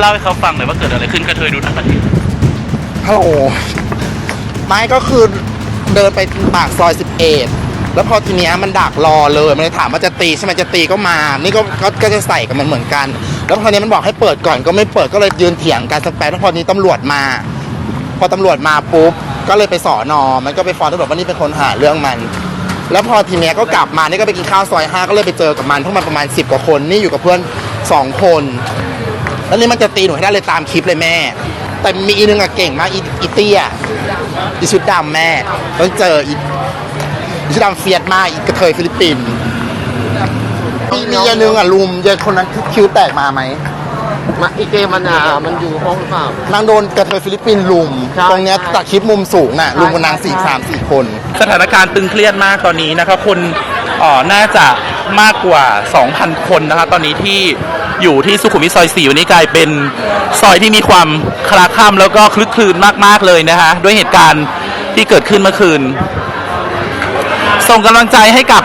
เล่าให้เขาฟังหน่อยว่าเกิดอะไรขึ้นกระเทยดูทั้งประเทศฮัลโหลไม่ก็คือเดินไปปากซอย 11 แล้วพอทีเนี้ยมันดักรอเลย มันเลยถามว่าจะตีใช่ไหมจะตีก็มา นี่ก็ก็ก็จะใส่กันมันเหมือนกัน แล้วพอเนี้มันบอกให้เปิดก่อนก็ไม่เปิดก็เลยยืนเถียงกันสักแป๊บแล้วพอนี้ตำรวจมา พอตำรวจมาปุ๊บ ก็เลยไปสอนอมันก็ไปฟ้องตำรวจว่านี่เป็นคนหาเรื่องมัน แล้วพอทีเนี้ยก็กลับมานี่ก็ไปกินข้าวซอยห้าก็เลยไปเจอกับมันพวกมันประมาณ10กว่าคนนี่อยู่กับเพื่อนสองคน แล้วนี่มันจะตีหนูให้ได้เลยตามคลิปเลยแม่ แต่มีอีนึงอะเก่งมากอีอีเตี้ยอีชุดดำแม่ต้องเจออีอีชุดดำเฟียดมากอีกระเทยฟิลิปปินส์มีมีอันนึงอะลุมยายคนนั้นคิ้วแตกมาไหมมาอีเกมมันอะมันอยู่ห้องหรือเปล่า นางโดนกระเทยฟิลิปปินส์ลุม ใช่ตรงเนี้ยตัดคลิปมุมสูงน่ะลุมกับนางใช่สี่ใช่สามสี่คน สถานการณ์ตึงเครียดมากตอนนี้นะครับคนเอ่อน่าจะมากกว่า 2,000 คนนะครับตอนนี้ที่ อยู่ที่สุขุมวิทซอย4วันนี้กลายเป็นซอยที่มีความคลาคล่ำแล้วก็คลึกคลืนมากๆเลยนะฮะด้วยเหตุการณ์ที่เกิดขึ้นเมื่อคืน ส่งกำลังใจให้กับ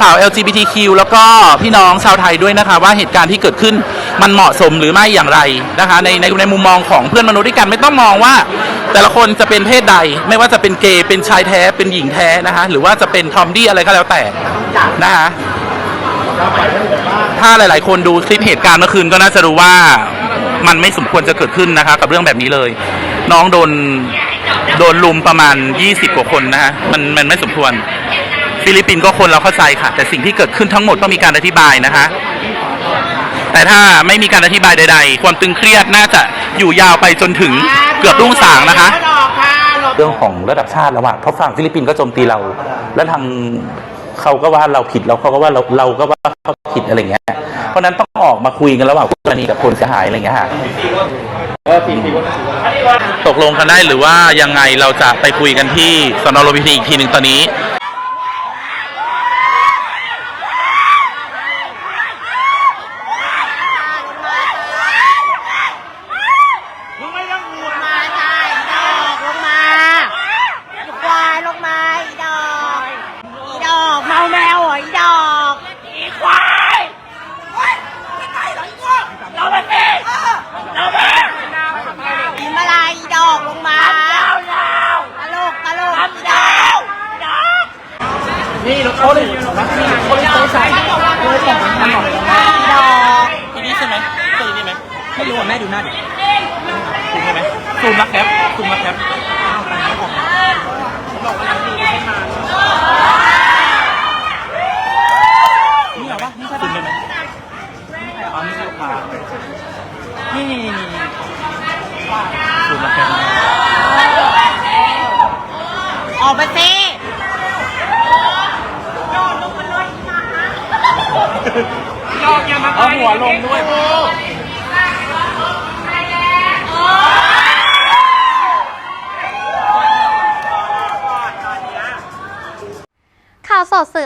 สาวๆ LGBTQ แล้วก็พี่น้องชาวไทยด้วยนะคะว่าเหตุการณ์ที่เกิดขึ้นมันเหมาะสมหรือไม่อย่างไรนะคะในในในมุมมองของเพื่อนมนุษย์ด้วยกันไม่ต้องมองว่า แต่ละคนจะเป็นเพศใด ไม่ว่าจะเป็นเกย์เป็นชายแท้เป็นหญิงแท้นะคะหรือว่าจะเป็นทอมดี้อะไรก็แล้วแต่นะคะ ถ้าหลาย ๆ คนดูคลิปเหตุการณ์เมื่อคืนก็น่าจะรู้ว่ามันไม่สมควรจะเกิดขึ้นนะคะ กับเรื่องแบบนี้เลย น้องโดนโดนลุมประมาณ 20 กว่าคนนะฮะมันมันไม่สมควร ฟิลิปปินส์ก็คนเราเข้าใจค่ะ แต่สิ่งที่เกิดขึ้นทั้งหมดต้องมีการอธิบายนะคะ แต่ถ้าไม่มีการอธิบายใด ๆ ความตึงเครียดน่าจะอยู่ยาวไปจนถึงเกือบรุ่งสางนะคะ เรื่องของระดับชาติแล้วอะเพราะฝั่งฟิลิปปินส์ก็โจมตีเรา แล้วทาง เขาก็ว่าเราผิดแล้วเขาก็ว่าเราเราก็ว่าเขาผิดอะไรเงี้ย เพราะนั้นต้องออกมาคุยกันระหว่างคู่กรณีกับคนเสียหายอะไรเงี้ยค่ะตกลงกันได้หรือว่ายังไงเราจะไปคุยกันที่สนโรบินีอีกทีหนึ่งตอนนี้ มาจ้าอีดอกลงมาอีควายลงมาอีดอกอีดอกเมาแมวเหรออีดอกอีควายไม่ไปหรออีกเราไปเองเราไปอีมาลายอีดอกลงมาตลกตลกอีดอกอีดอก นี่เราเขาเลยเขาเลยใส่อีดอกทีนี้ใช่ไหมเคยนี่ไหมไม่รู้อะแม่ดูหน้าดิถูกได้ไหมซูมมาแคปซูมมาแคปนี่เหรอวะนี่ใช่ซูมได้ไหมอ๋อนี่ลูกค้านี่นี่นี่นี่ซูมมาแคป ออกมาสิ เอาหัวลงด้วย ข่าวสดสื่อ